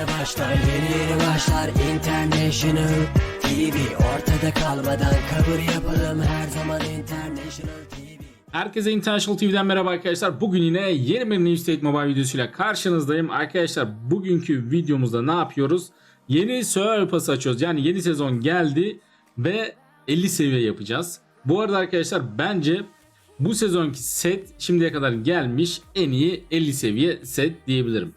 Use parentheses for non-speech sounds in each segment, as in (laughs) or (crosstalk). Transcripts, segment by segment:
yeni başlar Yeni yeni başlar International TV Ortada kalmadan kabul yapalım Her zaman International TV Herkese International TV'den merhaba arkadaşlar. Bugün yine yeni bir New State Mobile videosuyla karşınızdayım. Arkadaşlar bugünkü videomuzda ne yapıyoruz? Yeni Survival Pass açıyoruz. Yani yeni sezon geldi ve 50 seviye yapacağız. Bu arada arkadaşlar bence bu sezonki set şimdiye kadar gelmiş en iyi 50 seviye set diyebilirim.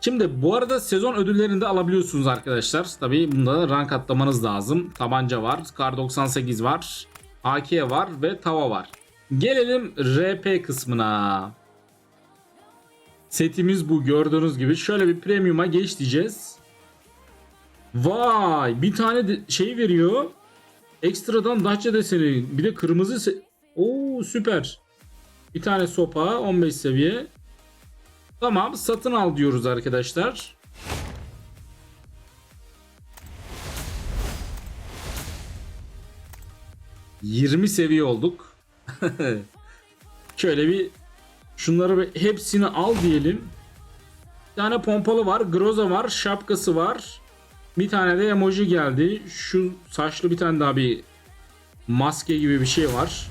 Şimdi bu arada sezon ödüllerini de alabiliyorsunuz arkadaşlar. Tabii bunda da rank atlamanız lazım. Tabanca var, Kar 98 var, AK var ve tava var. Gelelim RP kısmına. Setimiz bu gördüğünüz gibi. Şöyle bir premium'a geç diyeceğiz. Vay bir tane şey veriyor. Ekstradan Dacia deseni. Bir de kırmızı. Oo süper. Bir tane sopa 15 seviye. Tamam satın al diyoruz arkadaşlar. ...20 seviye olduk. (laughs) Şöyle bir... ...şunları hepsini al diyelim. Bir tane pompalı var. Groza var. Şapkası var. Bir tane de emoji geldi. Şu saçlı bir tane daha bir... ...maske gibi bir şey var.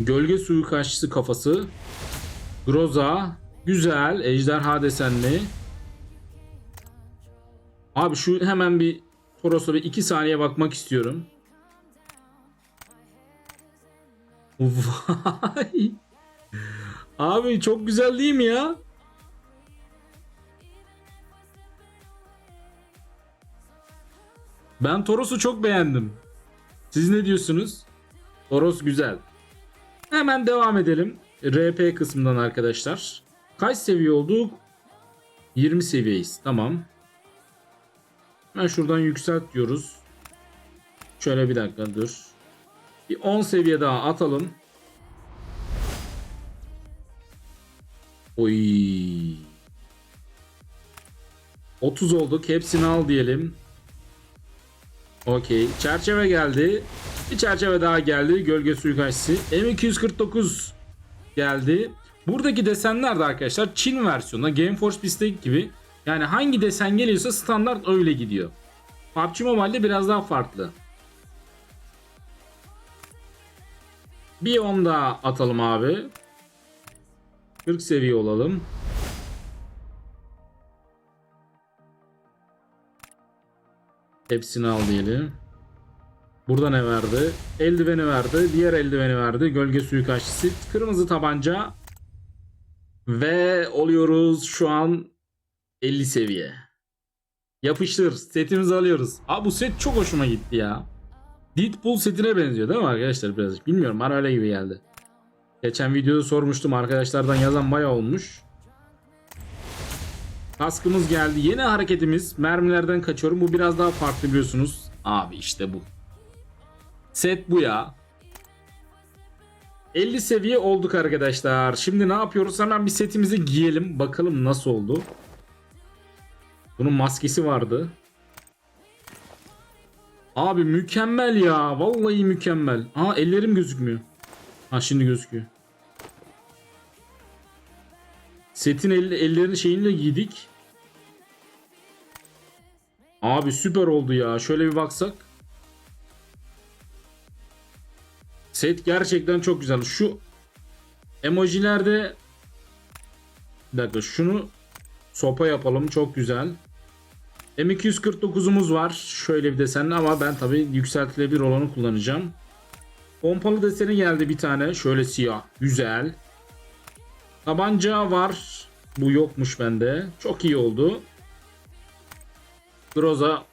Gölge suyu kaççısı kafası. Groza. Güzel. Ejderha desenli. Abi şu hemen bir Toros'a bir 2 saniye bakmak istiyorum. Vay. Abi çok güzel değil mi ya? Ben Toros'u çok beğendim. Siz ne diyorsunuz? Toros güzel. Hemen devam edelim. RP kısmından arkadaşlar. Kaç seviye olduk? 20 seviyeyiz. Tamam. Ben şuradan yükselt diyoruz. Şöyle bir dakika dur. Bir 10 seviye daha atalım. Oy. 30 olduk. Hepsini al diyelim. Okey. Çerçeve geldi. Bir çerçeve daha geldi. Gölge suikastçısı. M249 geldi. Buradaki desenler de arkadaşlar Çin versiyonu. Gameforce Bistake gibi. Yani hangi desen geliyorsa standart öyle gidiyor. PUBG Mobile'de biraz daha farklı. Bir 10 daha atalım abi. 40 seviye olalım. Hepsini al diyelim. Burada ne verdi? Eldiveni verdi. Diğer eldiveni verdi. Gölge suikastçısı. Kırmızı tabanca. Ve oluyoruz şu an 50 seviye. Yapıştır. Setimizi alıyoruz. Abi bu set çok hoşuma gitti ya. Deadpool setine benziyor değil mi arkadaşlar birazcık? Bilmiyorum bana gibi geldi. Geçen videoda sormuştum arkadaşlardan yazan bayağı olmuş. Kaskımız geldi. Yeni hareketimiz. Mermilerden kaçıyorum. Bu biraz daha farklı biliyorsunuz. Abi işte bu. Set bu ya. 50 seviye olduk arkadaşlar. Şimdi ne yapıyoruz? Hemen bir setimizi giyelim. Bakalım nasıl oldu. Bunun maskesi vardı. Abi mükemmel ya. Vallahi mükemmel. Aa ellerim gözükmüyor. Ha şimdi gözüküyor. Setin el, ellerini şeyinle giydik. Abi süper oldu ya. Şöyle bir baksak. Set gerçekten çok güzel. Şu emojilerde bir dakika şunu sopa yapalım. Çok güzel. M249'umuz var. Şöyle bir desenli ama ben tabi yükseltilebilir olanı kullanacağım. Pompalı deseni geldi bir tane. Şöyle siyah. Güzel. Tabanca var. Bu yokmuş bende. Çok iyi oldu. Groza.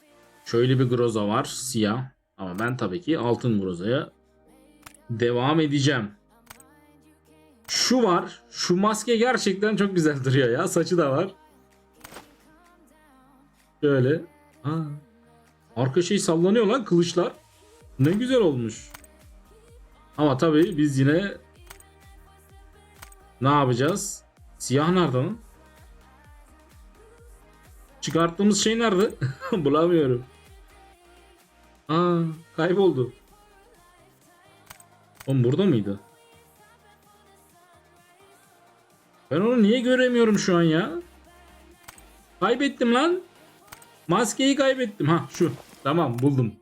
Şöyle bir groza var. Siyah. Ama ben tabii ki altın grozaya devam edeceğim. Şu var. Şu maske gerçekten çok güzel duruyor ya. Saçı da var. Şöyle. Ha. Arka şey sallanıyor lan kılıçlar. Ne güzel olmuş. Ama tabii biz yine ne yapacağız? Siyah nerede lan? Çıkarttığımız şey nerede? (laughs) Bulamıyorum. Aa, kayboldu. Oğlum burada mıydı? Ben onu niye göremiyorum şu an ya? Kaybettim lan. Maskeyi kaybettim. Ha şu. Tamam buldum.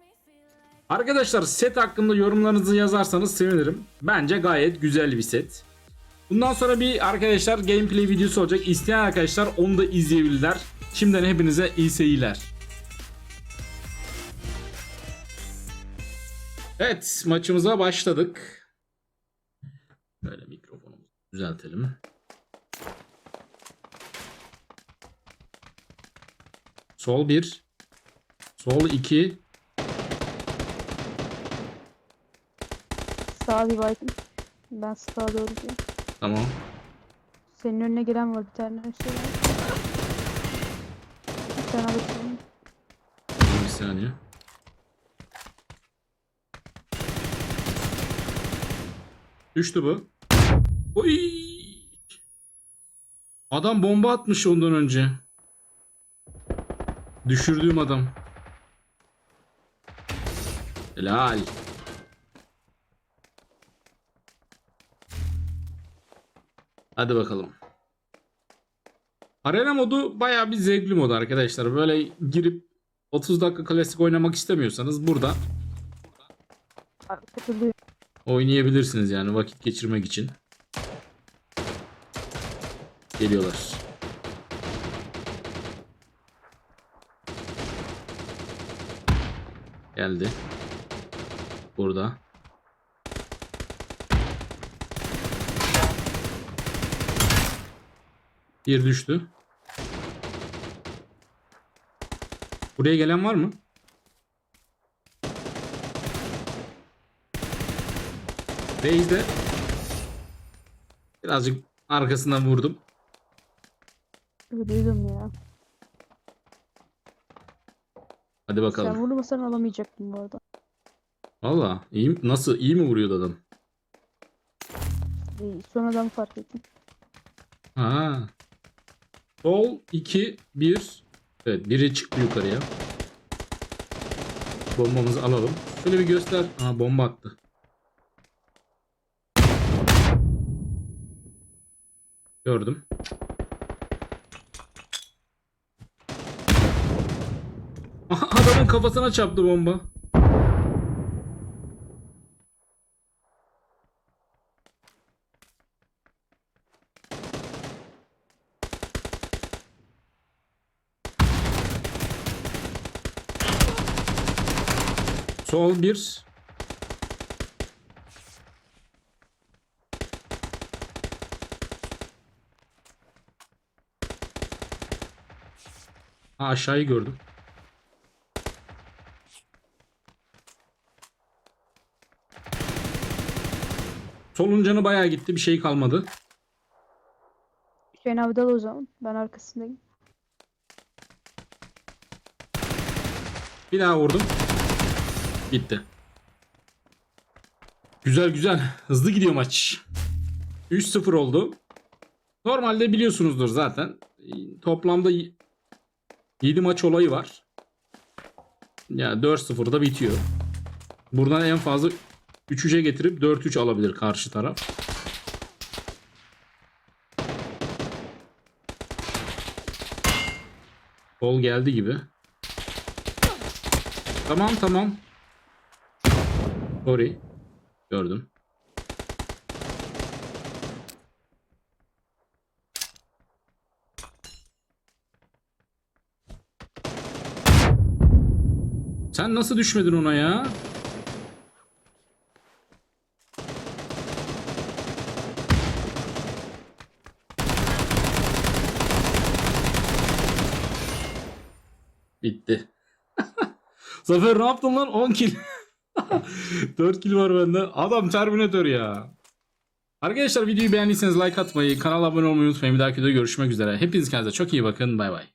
Arkadaşlar set hakkında yorumlarınızı yazarsanız sevinirim. Bence gayet güzel bir set. Bundan sonra bir arkadaşlar gameplay videosu olacak. İsteyen arkadaşlar onu da izleyebilirler. Şimdiden hepinize iyi seyirler. Evet maçımıza başladık. Böyle mikrofonumuzu düzeltelim. Sol 1. Sol 2. Sağ bir baygın. Ben sağa doğru gidiyorum. Tamam. Senin önüne gelen var bir tane şey var. Bir tane bakıyorum. Bir saniye. Düştü bu. Oy! Adam bomba atmış ondan önce. Düşürdüğüm adam. Helal. Hadi bakalım. Arena modu bayağı bir zevkli mod arkadaşlar. Böyle girip 30 dakika klasik oynamak istemiyorsanız burada Takılıyor. Oynayabilirsiniz yani vakit geçirmek için. Geliyorlar. Geldi. Burada. Bir düştü. Buraya gelen var mı? Base'de birazcık arkasından vurdum. Duydum ya. Hadi Sen bakalım. vurmasan alamayacaktım bu arada. Valla iyi mi? Nasıl? iyi mi vuruyordu adam? Ee, sonradan fark ettim. Ha. Sol 2 1 Evet biri çıktı yukarıya. Bombamızı alalım. Şöyle bir göster. Aa bomba attı. Gördüm. Adamın kafasına çarptı bomba. Sol 1 Ha, aşağıyı gördüm. Solun canı bayağı gitti. Bir şey kalmadı. Hüseyin abi dal o zaman. Ben arkasındayım. Bir daha vurdum. Gitti. Güzel güzel. Hızlı gidiyor maç. 3-0 oldu. Normalde biliyorsunuzdur zaten. Toplamda 7 maç olayı var. Ya 4-0'da bitiyor. Buradan en fazla 3-3'e getirip 4-3 alabilir karşı taraf. Gol geldi gibi. Tamam tamam. Sorry. Gördüm. Sen nasıl düşmedin ona ya? Bitti. (laughs) Zafer ne yaptın lan? 10 kill. (laughs) 4 kill var bende. Adam Terminator ya. Arkadaşlar videoyu beğendiyseniz like atmayı, kanala abone olmayı unutmayın. Bir dahaki videoda görüşmek üzere. Hepiniz kendinize çok iyi bakın. Bay bay.